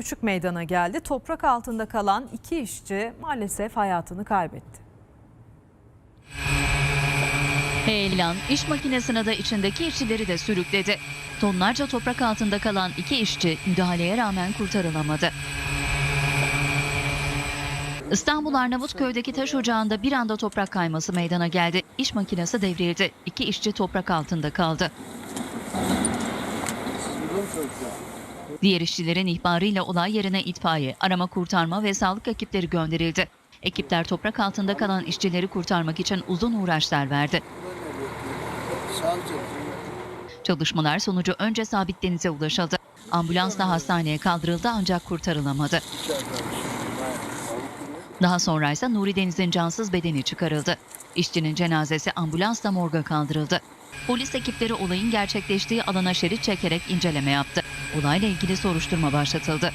Küçük meydana geldi. Toprak altında kalan iki işçi maalesef hayatını kaybetti. Heyelan iş makinesine de içindeki işçileri de sürükledi. Tonlarca toprak altında kalan iki işçi müdahaleye rağmen kurtarılamadı. İstanbul Arnavutköy'deki taş ocağında bir anda toprak kayması meydana geldi. İş makinesi devrildi. İki işçi toprak altında kaldı. Diğer işçilerin ihbarıyla olay yerine itfaiye, arama kurtarma ve sağlık ekipleri gönderildi. Ekipler toprak altında kalan işçileri kurtarmak için uzun uğraşlar verdi. Çalışmalar sonucu önce sabit denize ulaşıldı. Ambulansla hastaneye kaldırıldı ancak kurtarılamadı. Daha sonra ise Nuri Deniz'in cansız bedeni çıkarıldı. İşçinin cenazesi ambulansla morga kaldırıldı. Polis ekipleri olayın gerçekleştiği alana şerit çekerek inceleme yaptı. Olayla ilgili soruşturma başlatıldı.